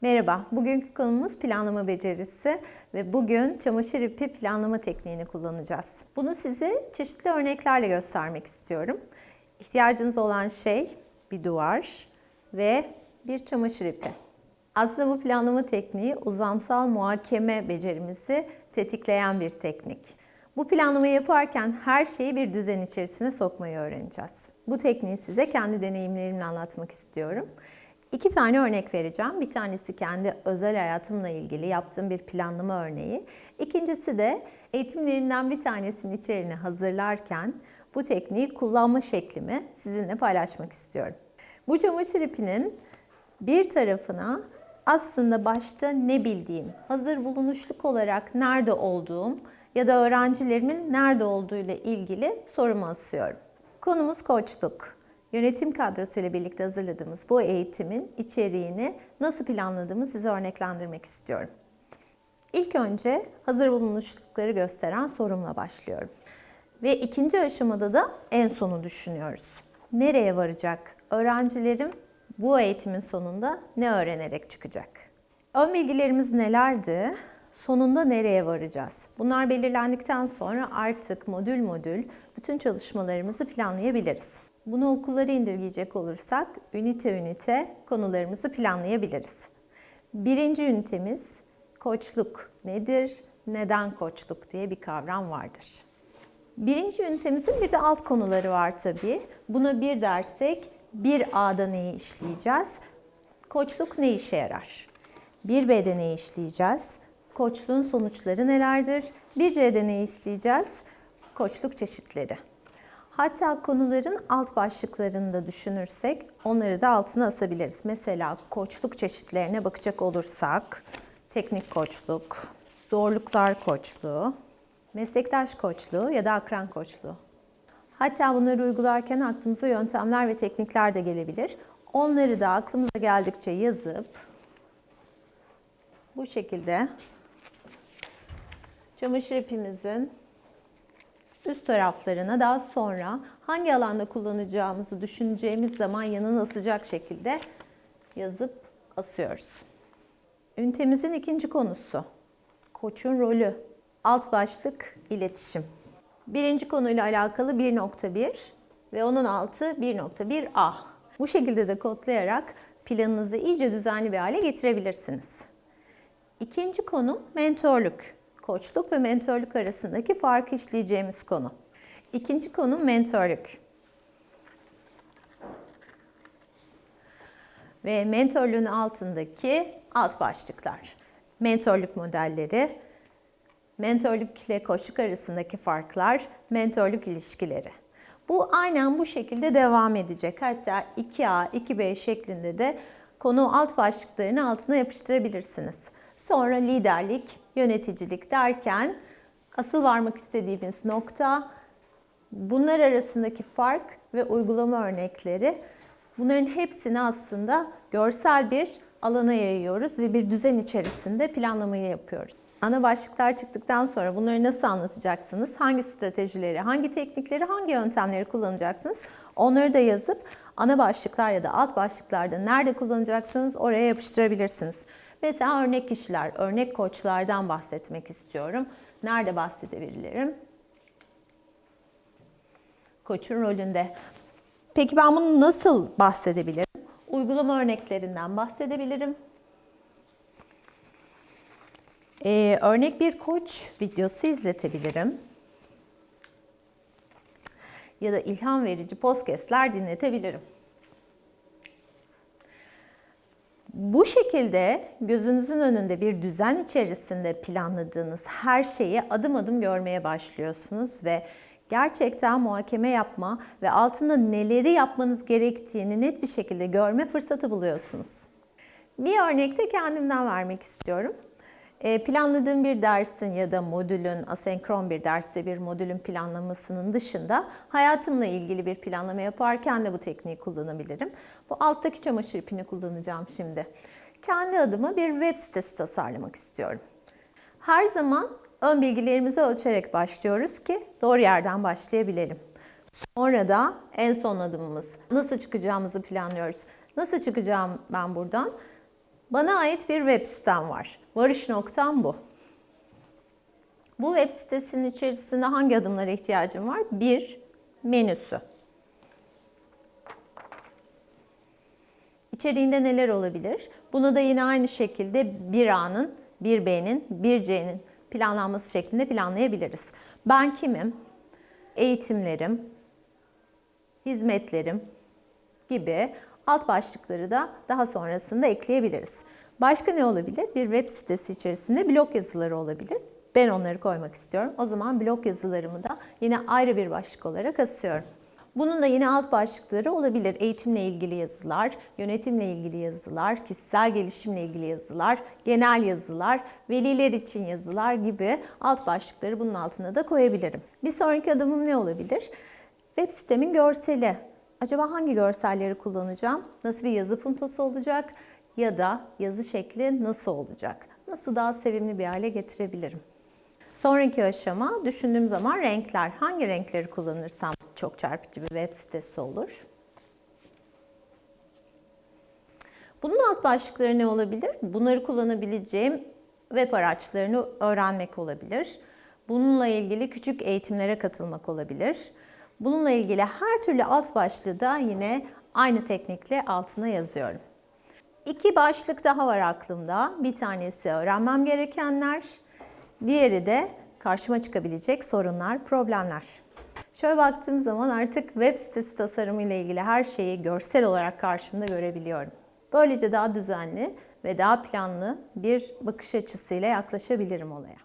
Merhaba, bugünkü konumuz planlama becerisi ve bugün çamaşır ipi planlama tekniğini kullanacağız. Bunu size çeşitli örneklerle göstermek istiyorum. İhtiyacınız olan şey bir duvar ve bir çamaşır ipi. Aslında bu planlama tekniği uzamsal muhakeme becerimizi tetikleyen bir teknik. Bu planlamayı yaparken her şeyi bir düzen içerisine sokmayı öğreneceğiz. Bu tekniği size kendi deneyimlerimle anlatmak istiyorum. İki tane örnek vereceğim. Bir tanesi kendi özel hayatımla ilgili yaptığım bir planlama örneği. İkincisi de eğitimlerimden bir tanesini içeriğine hazırlarken bu tekniği kullanma şeklimi sizinle paylaşmak istiyorum. Bu çamaşır ipinin bir tarafına aslında başta ne bildiğim, hazır bulunuşluk olarak nerede olduğum ya da öğrencilerimin nerede olduğu ile ilgili sorumu asıyorum. Konumuz koçluk. Yönetim kadrosuyla birlikte hazırladığımız bu eğitimin içeriğini nasıl planladığımı size örneklendirmek istiyorum. İlk önce hazır bulunuşlukları gösteren sorumla başlıyorum. Ve ikinci aşamada da en sonu düşünüyoruz. Nereye varacak? Öğrencilerim bu eğitimin sonunda ne öğrenerek çıkacak? Ön bilgilerimiz nelerdi? Sonunda nereye varacağız? Bunlar belirlendikten sonra artık modül modül bütün çalışmalarımızı planlayabiliriz. Bunu okullara indirgeyecek olursak ünite ünite konularımızı planlayabiliriz. Birinci ünitemiz koçluk nedir, neden koçluk diye bir kavram vardır. Birinci ünitemizin bir de alt konuları var tabii. Buna bir dersek bir A'da neyi işleyeceğiz? Koçluk ne işe yarar? Bir B'de neyi işleyeceğiz? Koçluğun sonuçları nelerdir? Bir C'de neyi işleyeceğiz? Koçluk çeşitleri. Hatta konuların alt başlıklarını da düşünürsek onları da altına asabiliriz. Mesela koçluk çeşitlerine bakacak olursak teknik koçluk, zorluklar koçluğu, meslektaş koçluğu ya da akran koçluğu. Hatta bunları uygularken aklımıza yöntemler ve teknikler de gelebilir. Onları da aklımıza geldikçe yazıp bu şekilde çamaşır ipimizin üst taraflarına daha sonra hangi alanda kullanacağımızı düşüneceğimiz zaman yanına asacak şekilde yazıp asıyoruz. Ünitemizin ikinci konusu koçun rolü. Alt başlık iletişim. Birinci konuyla alakalı 1.1 ve onun altı 1.1a. Bu şekilde de kodlayarak planınızı iyice düzenli bir hale getirebilirsiniz. İkinci konum mentorluk. Koçluk ve mentorluk arasındaki farkı işleyeceğimiz konu. İkinci konum mentorluk. Ve mentorluğun altındaki alt başlıklar. Mentorluk modelleri, mentorluk ile koçluk arasındaki farklar, mentorluk ilişkileri. Bu aynen bu şekilde devam edecek. Hatta 2A, 2B şeklinde de konu alt başlıklarını altına yapıştırabilirsiniz. Sonra liderlik, yöneticilik derken asıl varmak istediğimiz nokta bunlar arasındaki fark ve uygulama örnekleri. Bunların hepsini aslında görsel bir alana yayıyoruz ve bir düzen içerisinde planlamayı yapıyoruz. Ana başlıklar çıktıktan sonra bunları nasıl anlatacaksınız? Hangi stratejileri, hangi teknikleri, hangi yöntemleri kullanacaksınız? Onları da yazıp ana başlıklar ya da alt başlıklarda nerede kullanacaksınız oraya yapıştırabilirsiniz. Mesela örnek kişiler, örnek koçlardan bahsetmek istiyorum. Nerede bahsedebilirim? Koçun rolünde. Peki ben bunu nasıl bahsedebilirim? Uygulama örneklerinden bahsedebilirim. Ee, örnek bir koç videosu izletebilirim. Ya da ilham verici podcastler dinletebilirim. Bu şekilde gözünüzün önünde bir düzen içerisinde planladığınız her şeyi adım adım görmeye başlıyorsunuz ve gerçekten muhakeme yapma ve altında neleri yapmanız gerektiğini net bir şekilde görme fırsatı buluyorsunuz. Bir örnek de kendimden vermek istiyorum. E, planladığım bir dersin ya da modülün, asenkron bir derste bir modülün planlamasının dışında hayatımla ilgili bir planlama yaparken de bu tekniği kullanabilirim. Bu alttaki çamaşır ipini kullanacağım şimdi. Kendi adıma bir web sitesi tasarlamak istiyorum. Her zaman ön bilgilerimizi ölçerek başlıyoruz ki doğru yerden başlayabilelim. Sonra da en son adımımız nasıl çıkacağımızı planlıyoruz. Nasıl çıkacağım ben buradan? Bana ait bir web sitem var. Varış noktam bu. Bu web sitesinin içerisinde hangi adımlara ihtiyacım var? Bir, menüsü. İçeriğinde neler olabilir? Bunu da yine aynı şekilde bir A'nın, bir B'nin, bir C'nin planlanması şeklinde planlayabiliriz. Ben kimim? Eğitimlerim, hizmetlerim gibi alt başlıkları da daha sonrasında ekleyebiliriz. Başka ne olabilir? Bir web sitesi içerisinde blog yazıları olabilir. Ben onları koymak istiyorum. O zaman blog yazılarımı da yine ayrı bir başlık olarak asıyorum. Bunun da yine alt başlıkları olabilir. Eğitimle ilgili yazılar, yönetimle ilgili yazılar, kişisel gelişimle ilgili yazılar, genel yazılar, veliler için yazılar gibi alt başlıkları bunun altına da koyabilirim. Bir sonraki adımım ne olabilir? Web sitemin görseli. Acaba hangi görselleri kullanacağım? Nasıl bir yazı puntosu olacak? Ya da yazı şekli nasıl olacak? Nasıl daha sevimli bir hale getirebilirim? Sonraki aşama düşündüğüm zaman renkler. Hangi renkleri kullanırsam çok çarpıcı bir web sitesi olur. Bunun alt başlıkları ne olabilir? Bunları kullanabileceğim web araçlarını öğrenmek olabilir. Bununla ilgili küçük eğitimlere katılmak olabilir. Bununla ilgili her türlü alt başlığı da yine aynı teknikle altına yazıyorum. İki başlık daha var aklımda. Bir tanesi öğrenmem gerekenler, diğeri de karşıma çıkabilecek sorunlar, problemler. Şöyle baktığım zaman artık web sitesi tasarımı ile ilgili her şeyi görsel olarak karşımda görebiliyorum. Böylece daha düzenli ve daha planlı bir bakış açısıyla yaklaşabilirim olaya.